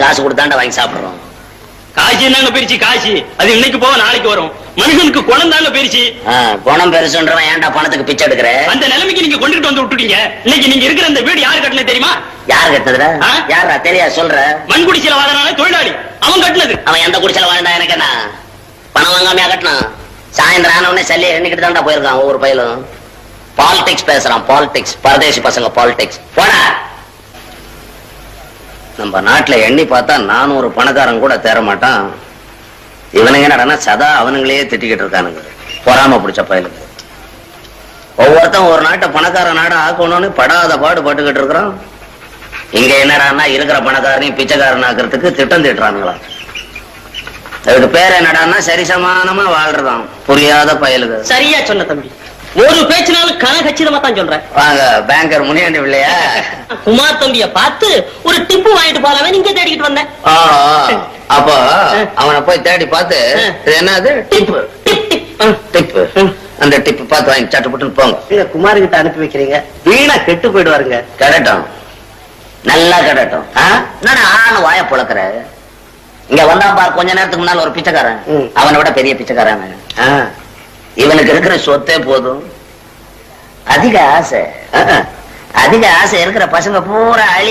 காசு கொடுத்தாண்ட வாங்கி சாப்பிடுறோம். காசி என்னங்க பிரிச்சு காசி? அது இன்னைக்கு போக நாளைக்கு வரும். மனுஷனுக்கு குணம் தாங்க பிரிச்சு. ஆ, குணம் பெருசுன்றவன் ஏன்டா பணத்துக்கு பிச்சை எடுக்கிற? அந்த நிலைமைக்கு நீங்க கொண்டுட்டு வந்து விட்டுட்டீங்க. இன்னைக்கு நீங்க இருக்கிற இந்த வீடு யாரு கட்டினது தெரியுமா? யார் கட்டுறதுடா ஆ? யாரா தெரியா சொல்ற. மண்குடிச்சில வாழறான தொழிலாளி. அவன் கட்டினது. அவன் எந்த குடிச்சல வாழ்ந்தா எனக்கு என்ன? பணம் வாங்காமையா கட்டினான்? சாயந்தரம் ஆன உடனே சல்லி எண்ணிக்கிட்டு தான்டா போயிருக்கான் ஒவ்வொரு பயிலும். பாலிடிக்ஸ் பேசுறான் பாலிடிக்ஸ் பரதேசி பசங்க பாலிடிக்ஸ் போடா. நம்ம நாட்டில் எண்ணி பார்த்தா நானூறு பணக்காரன் கூட தேரமாட்டான் இவனுங்க என்னடா சதா அவனுங்களையே திட்டிக்கிட்டு இருக்கானுங்க. பொறாம பிடிச்ச பயலுக்கு ஒவ்வொருத்தன் ஒரு நாட்டை பணக்கார நாடா ஆக்கணும்னு படாத பாடு பட்டுக்கிட்டு இருக்கிறான். இங்க என்னடான்னா இருக்கிற பணக்காரனையும் பிச்சைக்காரன் ஆக்குறதுக்கு திட்டம் திட்டுறானுங்களா. அதுக்கு பேர் என்னடான்னா சரிசமானமா வாழ்றதான். புரியாத பயலுக்கு சரியா சொன்ன தம்பி. ஒரு பேச்சுனாலும் கன கச்சிதமா தான் சொல்றேன். வாங்க பேங்கர் முனியாண்டி இல்லையா குமார் தம்பிய பார்த்து ஒரு டிப்பு வாங்கிட்டு போலாமே நீங்க தேடிக்கிட்டு வந்தேன். அப்போ அவனை போய் தேடி பார்த்து இது என்னது? டிப்பு டிப்பு அந்த டிப்பு பார்த்து வாங்கி சட்டுப்பட்டுன்னு போங்க. குமார் கிட்ட அனுப்பி வைக்கிறீங்க? வீணா கெட்டு போயிடுவாருங்க. கடட்டும். நல்லா கடட்டும். ஆன்னு வாய புழக்கிற? இங்க வந்தா பார் கொஞ்ச நேரத்துக்கு முன்னால ஒரு பிச்சைக்காரன். அவனை விட பெரிய பிச்சைக்காரன். இவனுக்கு இருக்கிற சொத்தே போதும். அதிக ஆசை. அதிக ஆசை இருக்கிற பசங்க பூரா அழி